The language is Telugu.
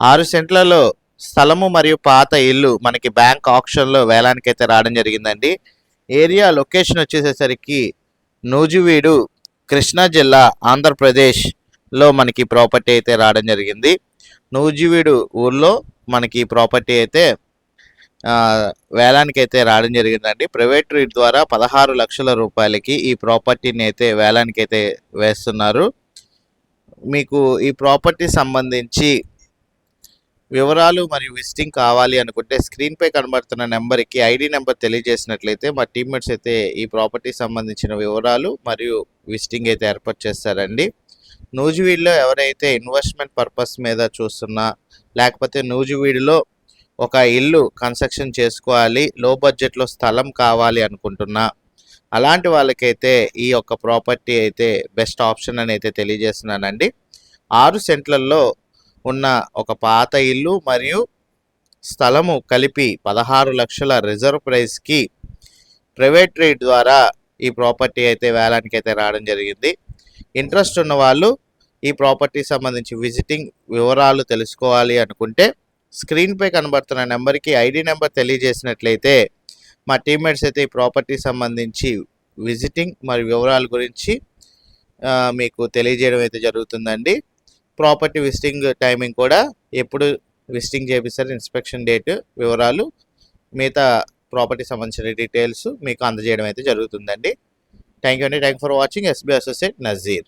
ఆరు సెంట్లలో స్థలము మరియు పాత ఇల్లు మనకి బ్యాంక్ ఆప్షన్లో వేలానికి అయితే రావడం జరిగిందండి. ఏరియా లొకేషన్ వచ్చేసేసరికి నూజివీడు కృష్ణా జిల్లా ఆంధ్రప్రదేశ్లో మనకి ప్రాపర్టీ అయితే రావడం జరిగింది. నూజివీడు ఊర్లో మనకి ప్రాపర్టీ అయితే వేలానికి అయితే రావడం జరిగిందండి. ప్రైవేట్ రీట్ ద్వారా పదహారు లక్షల రూపాయలకి ఈ ప్రాపర్టీని అయితే వేలానికి అయితే వేస్తున్నారు. మీకు ఈ ప్రాపర్టీ సంబంధించి వివరాలు మరియు విజిటింగ్ కావాలి అనుకుంటే స్క్రీన్పై కనబడుతున్న నెంబర్కి ఐడి నెంబర్ తెలియజేసినట్లయితే మా టీమ్మేట్స్ అయితే ఈ ప్రాపర్టీ సంబంధించిన వివరాలు మరియు విజిటింగ్ అయితే ఏర్పాటు చేస్తారండి. నూజివీడులో ఎవరైతే ఇన్వెస్ట్మెంట్ పర్పస్ మీద చూస్తున్నా లేకపోతే నూజివీడులో ఒక ఇల్లు కన్స్ట్రక్షన్ చేసుకోవాలి లో బడ్జెట్లో స్థలం కావాలి అనుకుంటున్నా అలాంటి వాళ్ళకైతే ఈ యొక్క ప్రాపర్టీ అయితే బెస్ట్ ఆప్షన్ అని అయితే తెలియజేస్తున్నానండి. ఆరు సెంట్లలో ఉన్న ఒక పాత ఇల్లు మరియు స్థలము కలిపి పదహారు లక్షల రిజర్వ్ ప్రైస్కి ప్రైవేట్ రేట్ ద్వారా ఈ ప్రాపర్టీ అయితే వేలానికి అయితే రావడం జరిగింది. ఇంట్రెస్ట్ ఉన్న వాళ్ళు ఈ ప్రాపర్టీ సంబంధించి విజిటింగ్ వివరాలు తెలుసుకోవాలి అనుకుంటే స్క్రీన్పై కనబడుతున్న నెంబర్కి ఐడి నెంబర్ తెలియజేసినట్లయితే మా టీమ్మేట్స్ అయితే ఈ ప్రాపర్టీ సంబంధించి విజిటింగ్ మరియు వివరాల గురించి మీకు తెలియజేయడం అయితే జరుగుతుందండి. ప్రాపర్టీ విజిటింగ్ టైమింగ్ కూడా ఎప్పుడు విజిటింగ్ చేపిస్తారు ఇన్స్పెక్షన్ డేట్ వివరాలు మిగతా ప్రాపర్టీ సంబంధించిన డీటెయిల్స్ మీకు అందజేయడం అయితే జరుగుతుందండి. థ్యాంక్ యూ అండి. Thank for watching. SB associate Nazeer.